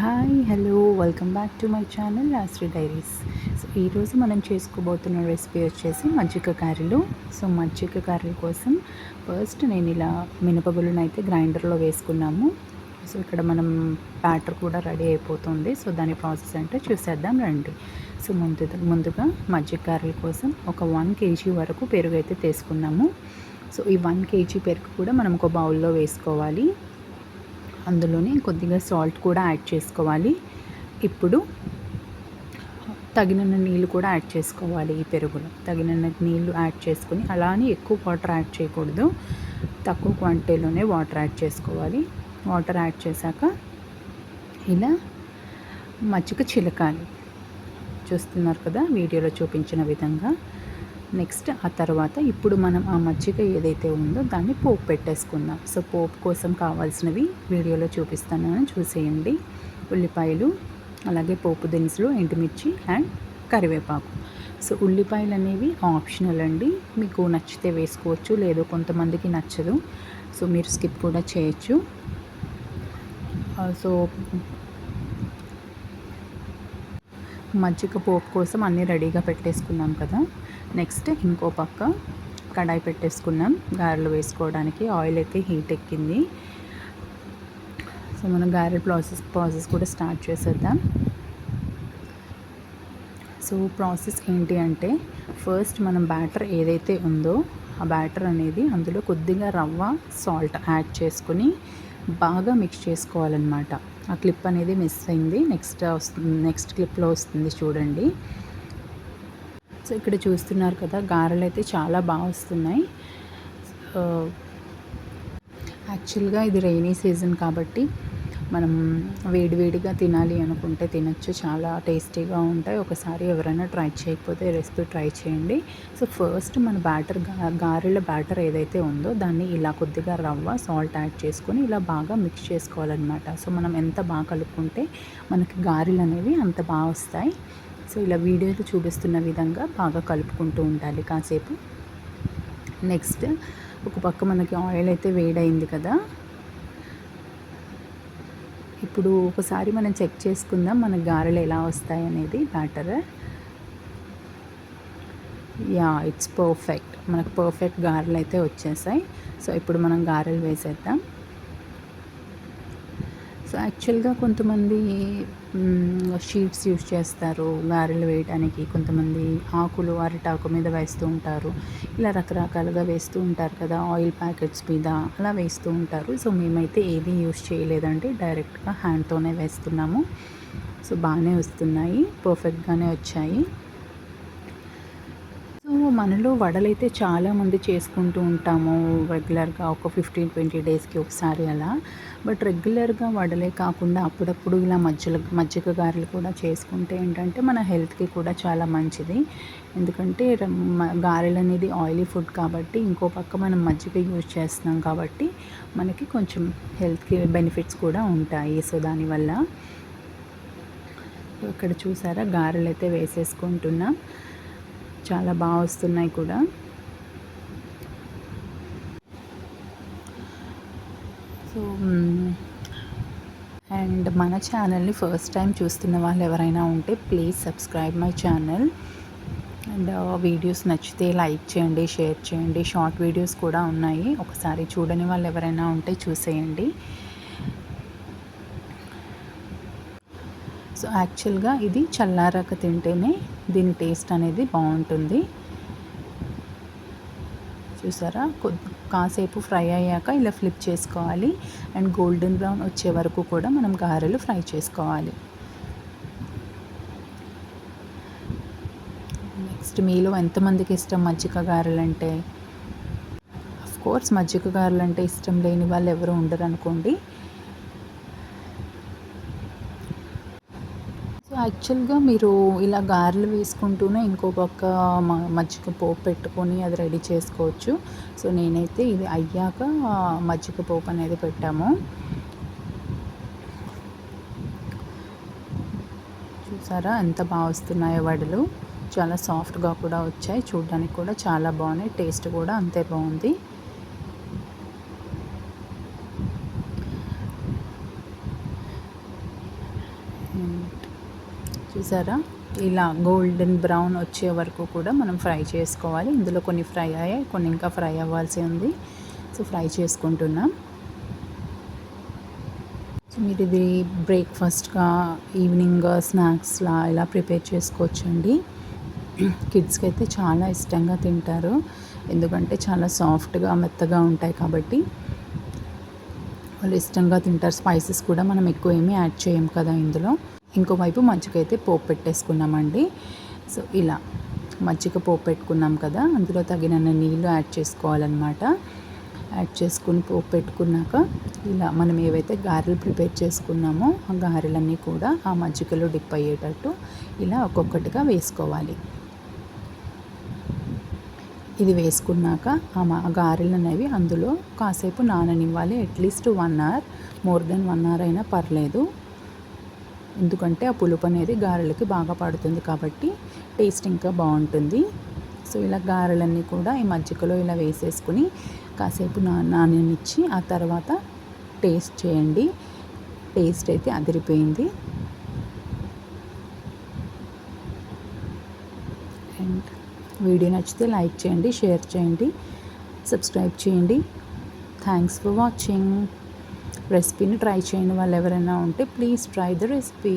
Hi hello welcome back to my channel Rashree diaries so ఈరోజు మనం చేసుకోబోతున్న recipe వచ్చేసి మజ్జిగ కర్రీలు సో మజ్జిగ కర్రీ కోసం ఫస్ట్ నేను ఇలా మినపగుళ్ళను అయితే గ్రైండర్లో వేసుకున్నాము. సో ఇక్కడ మనం బ్యాటర్ కూడా రెడీ అయిపోతుంది. సో దాని ప్రాసెస్ అంటే చూసేద్దాం రండి. సో ముందు ముందుగా మజ్జిగ కర్రీ కోసం ఒక వన్ కేజీ వరకు పెరుగు అయితే తీసుకున్నాము. సో ఈ వన్ కేజీ పెరుగు కూడా మనం ఒక బౌల్లో వేసుకోవాలి. అందులోనే కొద్దిగా సాల్ట్ కూడా యాడ్ చేసుకోవాలి. ఇప్పుడు తగినన్ని నీళ్ళు కూడా యాడ్ చేసుకోవాలి ఈ పెరుగులో. తగినన్ని నీళ్ళు యాడ్ చేసుకొని అలానే ఎక్కువ వాటర్ యాడ్ చేయకూడదు. తక్కువ క్వాంటిటీలోనే వాటర్ యాడ్ చేసుకోవాలి. వాటర్ యాడ్ చేశాక ఇలా మజ్జిగ చిలకాలి చూస్తున్నారు కదా వీడియోలో చూపించిన విధంగా. నెక్స్ట్ ఆ తర్వాత ఇప్పుడు మనం ఆ మజ్జిగ ఏదైతే ఉందో దాన్ని పోపు పెట్టేసుకుందాం. సో పోపు కోసం కావాల్సినవి వీడియోలో చూపిస్తాను. చూసేయండి. ఉల్లిపాయలు అలాగే పోపు దినుసులు ఎండుమిర్చి అండ్ కరివేపాకు. సో ఉల్లిపాయలు అనేవి ఆప్షనల్ అండి. మీకు నచ్చితే వేసుకోవచ్చు లేదు కొంతమందికి నచ్చదు. సో మీరు స్కిప్ కూడా చేయొచ్చు. సో మజ్జిగ పోపు కోసం అన్నీ రెడీగా పెట్టేసుకున్నాం కదా. నెక్స్ట్ ఇంకో పక్క కడాయి పెట్టేసుకున్నాం. గారెలు వేసుకోవడానికి ఆయిల్ అయితే హీట్ ఎక్కింది. సో మనం గారెల ప్రాసెస్ ప్రాసెస్ కూడా స్టార్ట్ చేసేద్దాం. సో ప్రాసెస్ ఏంటి అంటే ఫస్ట్ మనం బ్యాటర్ ఏదైతే ఉందో ఆ బ్యాటర్ అనేది అందులో కొద్దిగా రవ్వ సాల్ట్ యాడ్ చేసుకుని బాగా మిక్స్ చేసుకోవాలన్నమాట. ఆ క్లిప్ అనేది మిస్ అయింది. నెక్స్ట్ వస్తుంది నెక్స్ట్ క్లిప్లో వస్తుంది చూడండి. సో ఇక్కడ చూస్తున్నారు కదా గారెలు అయితే చాలా బాగా వస్తున్నాయి. యాక్చువల్గా ఇది రైనీ సీజన్ కాబట్టి మనం వేడివేడిగా తినాలి అనుకుంటే తినచ్చు. చాలా టేస్టీగా ఉంటాయి. ఒకసారి ఎవరైనా ట్రై చేయకపోతే రెసిపీ ట్రై చేయండి. సో ఫస్ట్ మన బ్యాటర్ గారెల బ్యాటర్ ఏదైతే ఉందో దాన్ని ఇలా కొద్దిగా రవ్వ సాల్ట్ యాడ్ చేసుకొని ఇలా బాగా మిక్స్ చేసుకోవాలన్నమాట. సో మనం ఎంత బాగా కలుపుకుంటే మనకి గారెలు అనేవి అంత బాగా వస్తాయి. సో ఇలా వీడియోలో చూపిస్తున్న విధంగా బాగా కలుపుకుంటూ ఉండాలి కాసేపు. నెక్స్ట్ ఒక పక్క మనకి ఆయిల్ అయితే వేడైంది కదా. ఇప్పుడు ఒకసారి మనం చెక్ చేసుకుందాం మన గారెలు ఎలా వస్తాయి అనేది బ్యాటర్. యా ఇట్స్ పర్ఫెక్ట్ మనకు పర్ఫెక్ట్ గారెలు అయితే వచ్చేసాయి. సో ఇప్పుడు మనం గారెలు వేసేద్దాం. సో యాక్చువల్గా కొంతమంది షీట్స్ యూస్ చేస్తారు. గారెలు వేయడానికి కొంతమంది ఆకులు అరిటాకు మీద వేస్తూ ఉంటారు. ఇలా రకరకాలుగా వేస్తూ ఉంటారు కదా. ఆయిల్ ప్యాకెట్స్ మీద అలా వేస్తూ ఉంటారు. సో మేమైతే ఏది యూజ్ చేయలేదండి. డైరెక్ట్గా హ్యాండ్తోనే వేస్తున్నాము. సో బాగానే వస్తున్నాయి. పర్ఫెక్ట్గానే వచ్చాయి. మనలో వడలైతే చాలామంది చేసుకుంటూ ఉంటాము రెగ్యులర్గా ఒక ఫిఫ్టీన్ ట్వంటీ డేస్కి ఒకసారి అలా. బట్ రెగ్యులర్గా వడలే కాకుండా అప్పుడప్పుడు ఇలా మజ్జిగ మజ్జిగ గారెలు కూడా చేసుకుంటే ఏంటంటే మన హెల్త్కి కూడా చాలా మంచిది. ఎందుకంటే గారెలు అనేది ఆయిలీ ఫుడ్ కాబట్టి ఇంకో పక్క మనం మజ్జిగ యూజ్ చేస్తున్నాం కాబట్టి మనకి కొంచెం హెల్త్కి బెనిఫిట్స్ కూడా ఉంటాయి. సో దానివల్ల ఇక్కడ చూసారా గారెలు అయితే వేసేసుకుంటున్నాం. చాలా బాగా వస్తున్నాయి కూడా. సో అండ్ మన ఛానల్ని ఫస్ట్ టైం చూస్తున్న వాళ్ళు ఎవరైనా ఉంటే please subscribe my channel. And videos నచ్చితే లైక్ చేయండి షేర్ చేయండి. షార్ట్ వీడియోస్ కూడా ఉన్నాయి. ఒకసారి చూడని వాళ్ళు ఎవరైనా ఉంటే చూసేయండి. సో యాక్చువల్గా ఇది చల్లారాక తింటేనే దీని టేస్ట్ అనేది బాగుంటుంది. చూసారా? కాసేపు ఫ్రై అయ్యాక ఇలా ఫ్లిప్ చేసుకోవాలి. అండ్ గోల్డెన్ బ్రౌన్ వచ్చే వరకు కూడా మనం గారెలు ఫ్రై చేసుకోవాలి. నెక్స్ట్ మీలో ఎంతమందికి ఇష్టం మజ్జిగ గారెలు అంటే కోర్స్ మజ్జిగ గారెలు అంటే ఇష్టం లేని వాళ్ళు ఎవరు ఉండరు అనుకోండి యాక్చువల్గా మీరు ఇలా గారెలు వేసుకుంటూనే ఇంకో పక్క మజ్జిగ పోపు పెట్టుకొని అది రెడీ చేసుకోవచ్చు. సో నేనైతే ఇది అయ్యాక మజ్జిగ పోపు అనేది పెట్టాము. చూసారా? ఎంత బాగా వస్తున్నాయో వడలు. చాలా సాఫ్ట్గా కూడా వచ్చాయి. చూడడానికి కూడా చాలా బాగున్నాయి. టేస్ట్ కూడా అంతే బాగుంది. చూసారా? ఇలా గోల్డెన్ బ్రౌన్ వచ్చే వరకు కూడా మనం ఫ్రై చేసుకోవాలి. ఇందులో కొన్ని ఫ్రై అయ్యాయి కొన్ని ఇంకా ఫ్రై అవ్వాల్సి ఉంది. సో ఫ్రై చేసుకుంటున్నాం. సో మీరు ఇది బ్రేక్ఫాస్ట్గా ఈవినింగ్ స్నాక్స్లా ఇలా ప్రిపేర్ చేసుకోవచ్చండి. కిడ్స్కి అయితే చాలా ఇష్టంగా తింటారు. ఎందుకంటే చాలా సాఫ్ట్గా మెత్తగా ఉంటాయి కాబట్టి. వాళ్ళు ఇష్టంగా తింటారు. స్పైసెస్ కూడా మనం ఎక్కువ ఏమీ యాడ్ చేయం కదా ఇందులో. ఇంకోవైపు మజ్జిగైతే పోపు పెట్టేసుకున్నామండి. సో ఇలా మజ్జిగ పోపు పెట్టుకున్నాం కదా అందులో తగినన్ని నీళ్ళు యాడ్ చేసుకోవాలన్నమాట. యాడ్ చేసుకుని పోపు పెట్టుకున్నాక ఇలా మనం ఏవైతే గారెలు ప్రిపేర్ చేసుకున్నామో ఆ గారెలన్నీ కూడా ఆ మజ్జిగలో డిప్ అయ్యేటట్టు ఇలా ఒక్కొక్కటిగా వేసుకోవాలి. ఇది వేసుకున్నాక ఆ మా గారెలు అనేవి అందులో కాసేపు నాననివ్వాలి. At least one hour more than one hour అయినా పర్లేదు. ఎందుకంటే ఆ పులుపు అనేది గారెలకి బాగా పడుతుంది కాబట్టి టేస్ట్ ఇంకా బాగుంటుంది. సో ఇలా గారెలన్నీ కూడా ఈ మజ్జిగలో ఇలా వేసేసుకుని కాసేపు నా నాననిచ్చి ఆ తర్వాత టేస్ట్ చేయండి. టేస్ట్ అయితే అదిరిపోయింది. అండ్ వీడియో నచ్చితే లైక్ చేయండి షేర్ చేయండి సబ్స్క్రైబ్ చేయండి. Thanks for watching. రెసిపీని ట్రై చేయని వాళ్ళు ఎవరైనా ఉంటే ప్లీజ్ ట్రై ద రెసిపీ.